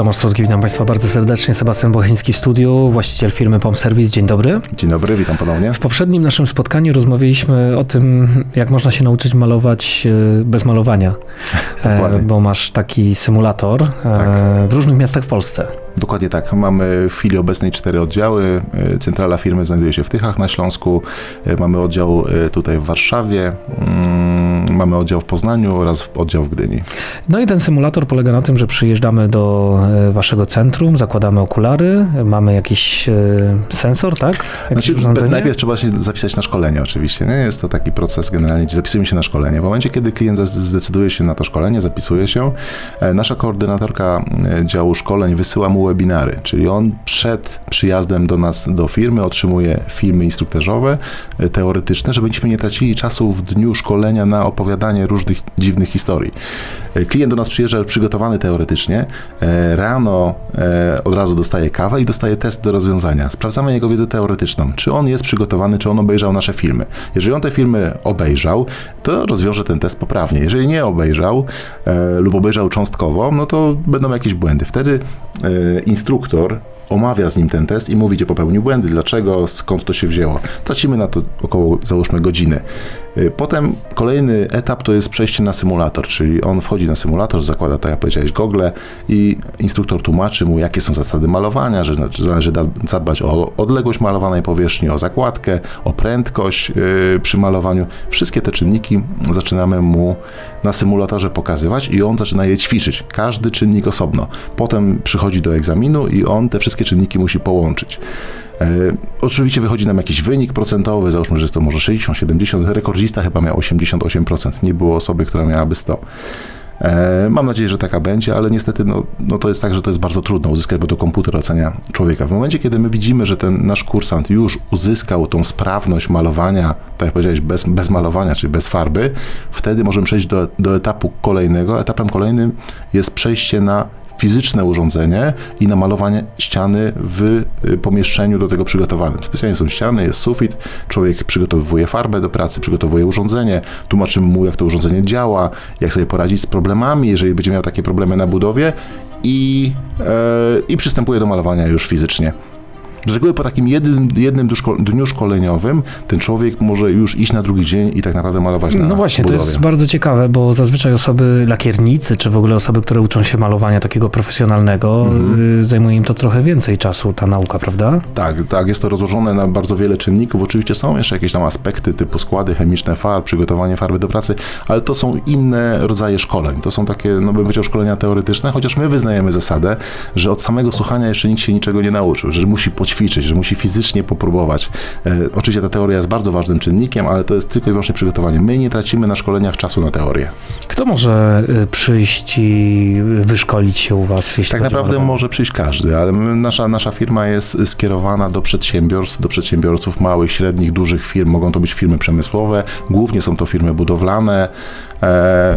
Tomasz Słodki, witam Państwa bardzo serdecznie. Sebastian Bocheński w studiu, właściciel firmy Pom Service. Dzień dobry. Dzień dobry, witam ponownie. W poprzednim naszym spotkaniu rozmawialiśmy o tym, jak można się nauczyć malować e, bez malowania. E, Dokładnie. bo masz taki symulator e, Tak. w różnych miastach w Polsce. Dokładnie tak. Mamy w chwili obecnej cztery oddziały. Centrala firmy znajduje się w Tychach na Śląsku. Mamy oddział tutaj w Warszawie. Mamy oddział w Poznaniu oraz oddział w Gdyni. No i ten symulator polega na tym, że przyjeżdżamy do e, waszego centrum, zakładamy okulary, mamy jakiś e, sensor, tak? Znaczy, najpierw trzeba się zapisać na szkolenie oczywiście. Nie? Jest to taki proces generalnie, zapisujemy się na szkolenie. W momencie, kiedy klient zdecyduje się na to szkolenie, zapisuje się, e, nasza koordynatorka działu szkoleń wysyła mu webinary, czyli on przed przyjazdem do nas, do firmy otrzymuje filmy instruktażowe, teoretyczne, żebyśmy nie tracili czasu w dniu szkolenia na opowiadanie różnych dziwnych historii. E, Klient do nas przyjeżdża przygotowany teoretycznie. E, Rano e, od razu dostaje kawę i dostaje test do rozwiązania. Sprawdzamy jego wiedzę teoretyczną. Czy on jest przygotowany, czy on obejrzał nasze filmy. Jeżeli on te filmy obejrzał, to rozwiąże ten test poprawnie. Jeżeli nie obejrzał lub obejrzał cząstkowo, no to będą jakieś błędy. Wtedy instruktor omawia z nim ten test i mówi, gdzie popełnił błędy, dlaczego, skąd to się wzięło. Tracimy na to około, załóżmy, godziny. Y, Potem kolejny etap to jest przejście na symulator, czyli on wchodzi na symulator, zakłada, tak jak powiedziałeś, gogle i instruktor tłumaczy mu, jakie są zasady malowania, że znaczy należy da- zadbać o odległość malowanej powierzchni, o zakładkę, o prędkość yy, przy malowaniu. Wszystkie te czynniki zaczynamy mu na symulatorze pokazywać i on zaczyna je ćwiczyć. Każdy czynnik osobno. Potem przychodzi do egzaminu i on te wszystkie czynniki musi połączyć. E, oczywiście wychodzi nam jakiś wynik procentowy, załóżmy, że jest to może 60, 70, rekordzista chyba miał 88%, nie było osoby, która miałaby 100. E, mam nadzieję, że taka będzie, ale niestety no, no to jest tak, że to jest bardzo trudno uzyskać, bo to komputer ocenia człowieka. W momencie, kiedy my widzimy, że ten nasz kursant już uzyskał tą sprawność malowania, tak jak powiedziałeś, bez, bez malowania, czyli bez farby, wtedy możemy przejść do, do etapu kolejnego. Etapem kolejnym jest przejście na fizyczne urządzenie i na malowanie ściany w y, pomieszczeniu do tego przygotowanym. Specjalnie są ściany, jest sufit, człowiek przygotowuje farbę do pracy, przygotowuje urządzenie, tłumaczymy mu, jak to urządzenie działa, jak sobie poradzić z problemami, jeżeli będzie miał takie problemy na budowie i, e, i przystępuje do malowania już fizycznie. Z reguły po takim jednym, jednym dniu szko- dniu szkoleniowym ten człowiek może już iść na drugi dzień i tak naprawdę malować na No właśnie, budowie. to jest bardzo ciekawe, bo zazwyczaj osoby lakiernicy, czy w ogóle osoby, które uczą się malowania takiego profesjonalnego, Mhm. y, zajmuje im to trochę więcej czasu, ta nauka, prawda? Tak, tak, jest to rozłożone na bardzo wiele czynników. Oczywiście są jeszcze jakieś tam aspekty typu składy chemiczne farb, przygotowanie farby do pracy, ale to są inne rodzaje szkoleń. To są takie, no bym powiedział, szkolenia teoretyczne, chociaż my wyznajemy zasadę, że od samego słuchania jeszcze nikt się niczego nie nauczył, że musi poćwiczyć, że musi fizycznie popróbować. E, oczywiście ta teoria jest bardzo ważnym czynnikiem, ale to jest tylko i wyłącznie przygotowanie. My nie tracimy na szkoleniach czasu na teorię. Kto może y, przyjść i wyszkolić się u was? Jeśli Tak o naprawdę malowanie? może przyjść każdy, ale nasza, nasza firma jest skierowana do przedsiębiorstw, do przedsiębiorców małych, średnich, dużych firm. Mogą to być firmy przemysłowe, głównie są to firmy budowlane, e,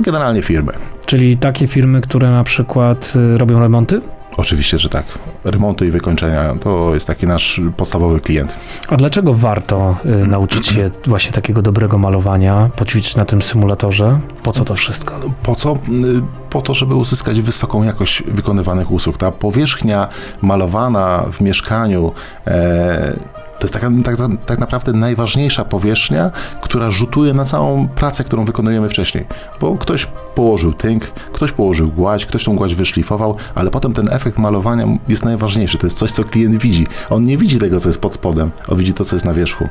generalnie firmy. Czyli takie firmy, które na przykład y, robią remonty? Oczywiście, że tak. Remonty i wykończenia to jest taki nasz podstawowy klient. A dlaczego warto y, nauczyć się właśnie takiego dobrego malowania, poćwiczyć na tym symulatorze? Po co to wszystko? Po co? Y, Po to, żeby uzyskać wysoką jakość wykonywanych usług. Ta powierzchnia malowana w mieszkaniu e, to jest taka, tak, tak naprawdę najważniejsza powierzchnia, która rzutuje na całą pracę, którą wykonujemy wcześniej. Bo ktoś położył tynk, ktoś położył gładź, ktoś tą gładź wyszlifował, ale potem ten efekt malowania jest najważniejszy. To jest coś, co klient widzi. On nie widzi tego, co jest pod spodem, on widzi to, co jest na wierzchu.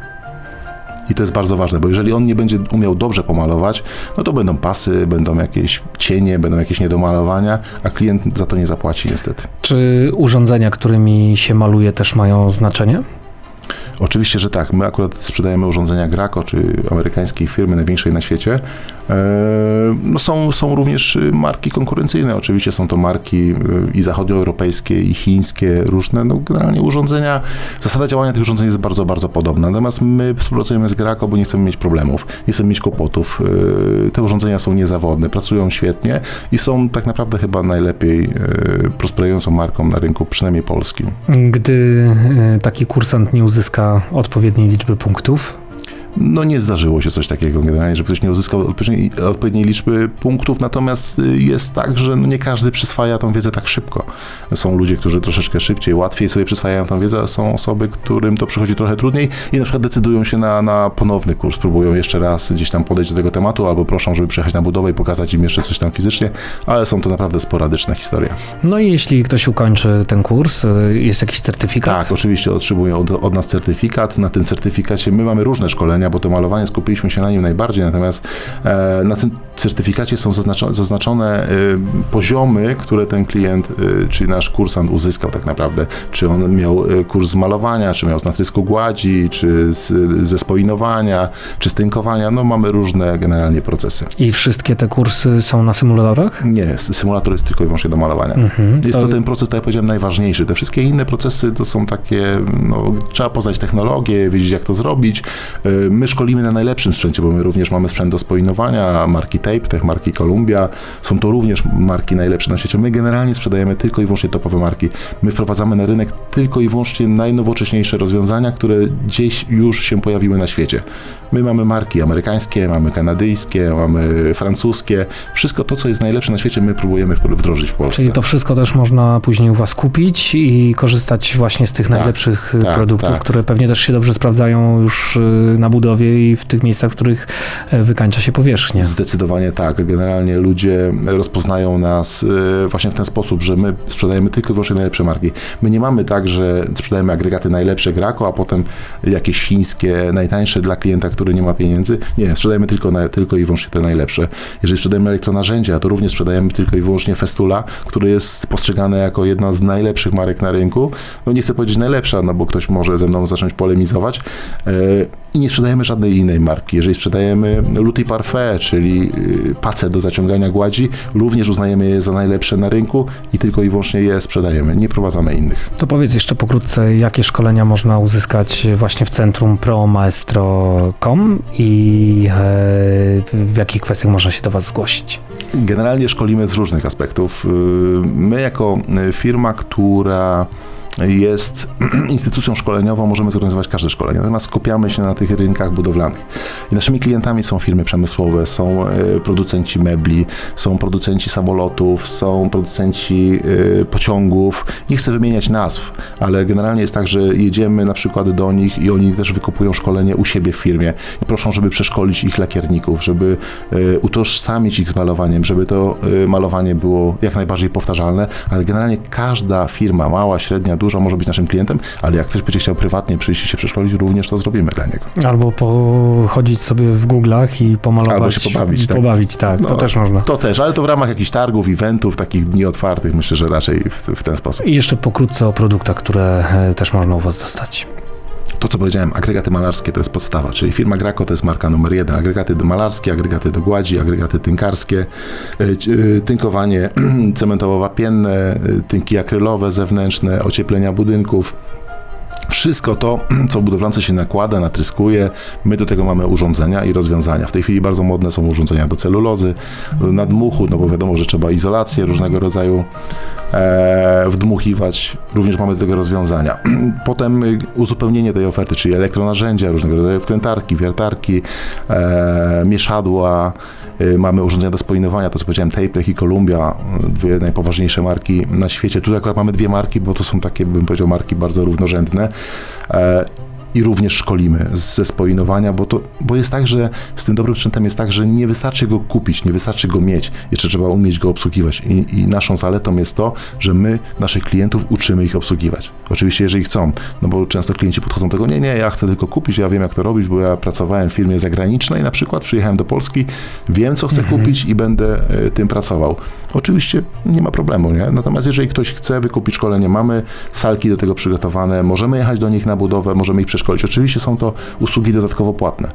I to jest bardzo ważne, bo jeżeli on nie będzie umiał dobrze pomalować, no to będą pasy, będą jakieś cienie, będą jakieś niedomalowania, a klient za to nie zapłaci niestety. Czy urządzenia, którymi się maluje, też mają znaczenie? Oczywiście, że tak. My akurat sprzedajemy urządzenia Graco, czy amerykańskiej firmy największej na świecie. No są, są również y, marki konkurencyjne. Oczywiście są to marki y, i zachodnioeuropejskie, i chińskie, różne. No generalnie urządzenia, zasada działania tych urządzeń jest bardzo, bardzo podobna. Natomiast my współpracujemy z Graco, bo nie chcemy mieć problemów, nie chcemy mieć kłopotów. Y, Te urządzenia są niezawodne, pracują świetnie i są tak naprawdę chyba najlepiej prosperującą marką na rynku, przynajmniej polskim. Gdy taki kursant nie uzyska odpowiedniej liczby punktów, no nie zdarzyło się coś takiego generalnie, żeby ktoś nie uzyskał odpowiedniej, odpowiedniej liczby punktów, natomiast y, jest tak, że no nie każdy przyswaja tą wiedzę tak szybko. Są ludzie, którzy troszeczkę szybciej, łatwiej sobie przyswajają tą wiedzę, a są osoby, którym to przychodzi trochę trudniej i na przykład decydują się na, na ponowny kurs, próbują jeszcze raz gdzieś tam podejść do tego tematu, albo proszą, żeby przyjechać na budowę i pokazać im jeszcze coś tam fizycznie, ale są to naprawdę sporadyczne historie. No i jeśli ktoś ukończy ten kurs, y, jest jakiś certyfikat? Tak, oczywiście otrzymują od, od nas certyfikat. Na tym certyfikacie my mamy różne szkolenia, bo to malowanie skupiliśmy się na nim najbardziej, natomiast e, na tym certyfikacie są zaznaczone, zaznaczone poziomy, które ten klient, e, czyli nasz kursant uzyskał tak naprawdę. Czy on miał e, kurs z malowania, czy miał z natrysku gładzi, czy z, ze spoinowania, czy z tynkowania. No mamy różne generalnie procesy. I wszystkie te kursy są na symulatorach? Nie, symulator jest tylko i wyłącznie do malowania. Mhm. Jest to To- ten proces, tak jak powiedziałem, najważniejszy. Te wszystkie inne procesy to są takie, no, trzeba poznać technologię, wiedzieć jak to zrobić. My szkolimy na najlepszym sprzęcie, bo my również mamy sprzęt do spoinowania, marki Tape, Tech, marki Columbia. Są to również marki najlepsze na świecie. My generalnie sprzedajemy tylko i wyłącznie topowe marki. My wprowadzamy na rynek tylko i wyłącznie najnowocześniejsze rozwiązania, które gdzieś już się pojawiły na świecie. My mamy marki amerykańskie, mamy kanadyjskie, mamy francuskie. Wszystko to, co jest najlepsze na świecie, my próbujemy wdrożyć w Polsce. Czyli to wszystko też można później u Was kupić i korzystać właśnie z tych Tak, najlepszych y, tak, produktów, tak. które pewnie też się dobrze sprawdzają już y, na budowie i w tych miejscach, w których e, wykańcza się powierzchnia. Zdecydowanie tak. Generalnie ludzie rozpoznają nas e, właśnie w ten sposób, że my sprzedajemy tylko i wyłącznie najlepsze marki. My nie mamy tak, że sprzedajemy agregaty najlepsze Graco, a potem jakieś chińskie, najtańsze dla klienta, który nie ma pieniędzy. Nie, sprzedajemy tylko, na, tylko i wyłącznie te najlepsze. Jeżeli sprzedajemy elektronarzędzia, to również sprzedajemy tylko i wyłącznie Festula, który jest postrzegane jako jedna z najlepszych marek na rynku. No nie chcę powiedzieć najlepsza, no bo ktoś może ze mną zacząć polemizować. E, I nie sprzedajemy żadnej innej marki. Jeżeli sprzedajemy Luty Parfait, czyli y, pacę do zaciągania gładzi, również uznajemy je za najlepsze na rynku i tylko i wyłącznie je sprzedajemy. Nie prowadzamy innych. To powiedz jeszcze pokrótce, jakie szkolenia można uzyskać właśnie w centrum promaestro.com i e, w jakich kwestiach można się do Was zgłosić. Generalnie szkolimy z różnych aspektów. Y, My jako y, firma, która jest instytucją szkoleniową, możemy zorganizować każde szkolenie. Natomiast skupiamy się na tych rynkach budowlanych. I naszymi klientami są firmy przemysłowe, są y, producenci mebli, są producenci samolotów, są producenci y, pociągów. Nie chcę wymieniać nazw, ale generalnie jest tak, że jedziemy na przykład do nich i oni też wykupują szkolenie u siebie w firmie i proszą, żeby przeszkolić ich lakierników, żeby y, utożsamić ich z malowaniem, żeby to malowanie było jak najbardziej powtarzalne, ale generalnie każda firma, mała, średnia, duża, może być naszym klientem, ale jak ktoś będzie chciał prywatnie przyjść i się przeszkolić, również to zrobimy dla niego. Albo pochodzić sobie w Google'ach i pomalować. Albo się pobawić, tak. Pobawić, tak. To No, też można. To też, ale to w ramach jakichś targów, eventów, takich dni otwartych, myślę, że raczej w, w ten sposób. I jeszcze pokrótce o produktach, które e, też można u Was dostać. To, co powiedziałem, agregaty malarskie to jest podstawa, czyli firma Graco to jest marka numer jeden. Agregaty malarskie, agregaty do gładzi, agregaty tynkarskie, ci- y, tynkowanie cementowo-wapienne, y, tynki akrylowe zewnętrzne, ocieplenia budynków. Wszystko to, co budowlance się nakłada, natryskuje, my do tego mamy urządzenia i rozwiązania. W tej chwili bardzo modne są urządzenia do celulozy, nadmuchu, no bo wiadomo, że trzeba izolację różnego rodzaju e, wdmuchiwać. Również mamy do tego rozwiązania. Potem y, uzupełnienie tej oferty, czyli elektronarzędzia, różnego rodzaju wkrętarki, wiertarki, e, mieszadła, mamy urządzenia do spoinowania, to co powiedziałem, Tape i Columbia, y, dwie najpoważniejsze marki na świecie. Tu akurat mamy dwie marki, bo to są takie, bym powiedział, marki bardzo równorzędne. I również szkolimy ze spoinowania, bo, to, bo jest tak, że z tym dobrym sprzętem jest tak, że nie wystarczy go kupić, nie wystarczy go mieć, jeszcze trzeba umieć go obsługiwać. I, I naszą zaletą jest to, że my naszych klientów uczymy ich obsługiwać. Oczywiście, jeżeli chcą, no bo często klienci podchodzą do tego, nie, nie, ja chcę tylko kupić, ja wiem jak to robić, bo ja pracowałem w firmie zagranicznej na przykład, przyjechałem do Polski, wiem co chcę kupić i będę e, tym pracował. Oczywiście nie ma problemu, nie? Natomiast jeżeli ktoś chce wykupić szkolenie, mamy salki do tego przygotowane, możemy jechać do nich na budowę, możemy ich przeszkolić. Oczywiście są to usługi dodatkowo płatne,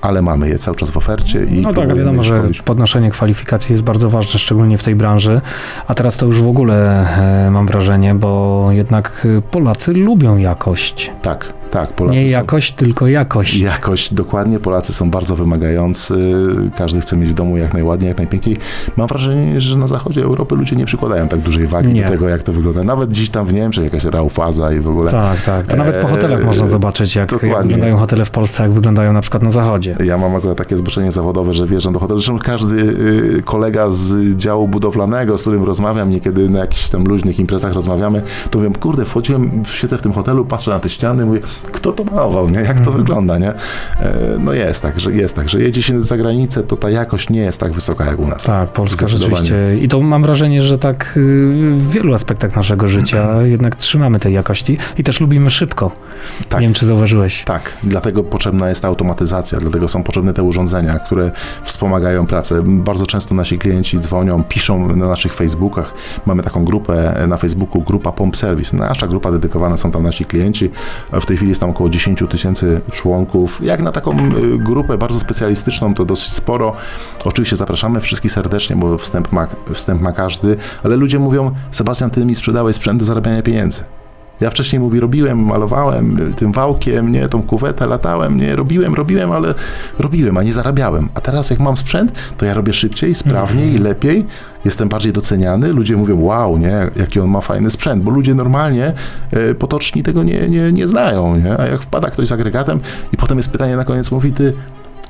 ale mamy je cały czas w ofercie i No tak, wiadomo, że podnoszenie kwalifikacji jest bardzo ważne, szczególnie w tej branży. A teraz to już w ogóle e, mam wrażenie, bo jednak e, Polacy lubią jakość. Tak, Tak, Polacy Nie są... jakość, tylko jakość. Jakość, dokładnie. Polacy są bardzo wymagający. Każdy chce mieć w domu jak najładniej, jak najpiękniej. Mam wrażenie, że na zachodzie Europy ludzie nie przykładają tak dużej wagi Nie. do tego, jak to wygląda. Nawet dziś tam w Niemczech jakaś raufaza i w ogóle. Tak, tak. To nawet po Eee, hotelach można zobaczyć, jak, jak wyglądają hotele w Polsce, jak wyglądają na przykład na zachodzie. Ja mam akurat takie zboczenie zawodowe, że wjeżdżam do hotelu. Zresztą każdy y, kolega z działu budowlanego, z którym rozmawiam, niekiedy na jakichś tam luźnych imprezach rozmawiamy, to wiem, kurde, wchodziłem, siedzę w tym hotelu, patrzę na te ściany, mówię, kto to malował, nie? Jak to wygląda, nie? E, No jest tak, że jest tak, że jedzie się za granicę, to ta jakość nie jest tak wysoka jak u nas. Tak, Polska rzeczywiście. I to mam wrażenie, że tak y, w wielu aspektach naszego życia jednak trzymamy tej jakości i też lubimy szybko. Tak. Nie wiem, czy zauważyłeś. Tak, dlatego potrzebna jest automatyzacja, dlatego są potrzebne te urządzenia, które wspomagają pracę. Bardzo często nasi klienci dzwonią, piszą na naszych Facebookach. Mamy taką grupę na Facebooku, grupa Pomp Service. Nasza grupa dedykowana są tam nasi klienci. W tej chwili jest tam około 10 tysięcy członków. Jak na taką y, grupę bardzo specjalistyczną, to dosyć sporo. Oczywiście zapraszamy wszystkich serdecznie, bo wstęp ma, wstęp ma każdy, ale ludzie mówią, Sebastian, ty mi sprzedałeś sprzęt do zarabiania pieniędzy. Ja wcześniej mówi, robiłem, malowałem tym wałkiem, nie, tą kuwetę, latałem, nie, robiłem, robiłem, ale robiłem, a nie zarabiałem. A teraz jak mam sprzęt, to ja robię szybciej, sprawniej, lepiej, jestem bardziej doceniany. Ludzie mówią, wow, nie, jaki on ma fajny sprzęt, bo ludzie normalnie, y, potoczni tego nie, nie, nie znają, nie? A jak wpada ktoś z agregatem i potem jest pytanie na koniec, mówi, ty,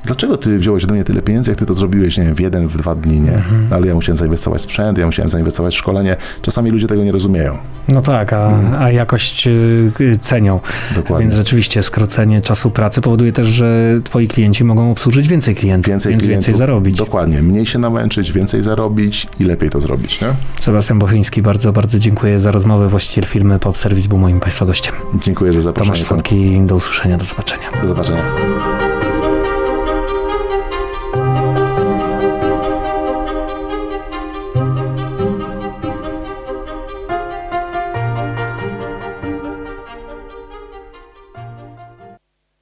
Dlaczego ty wziąłeś ode mnie tyle pieniędzy, jak ty to zrobiłeś, nie wiem, w jeden, w dwa dni, nie? No, Ale ja musiałem zainwestować w sprzęt, ja musiałem zainwestować w szkolenie. Czasami ludzie tego nie rozumieją. No tak, a, a jakość y, cenią. Dokładnie. Więc rzeczywiście skrócenie czasu pracy powoduje też, że twoi klienci mogą obsłużyć więcej klientów, Więcej więc klientów. więcej zarobić. Dokładnie. Mniej się namęczyć, więcej zarobić i lepiej to zrobić, nie? Sebastian Bochyński, bardzo, bardzo dziękuję za rozmowę. Właściciel firmy Pop Service był moim Państwa gościem. Dziękuję za zaproszenie. Tomasz Słodki, do usłyszenia, do zobaczenia. Do zobaczenia.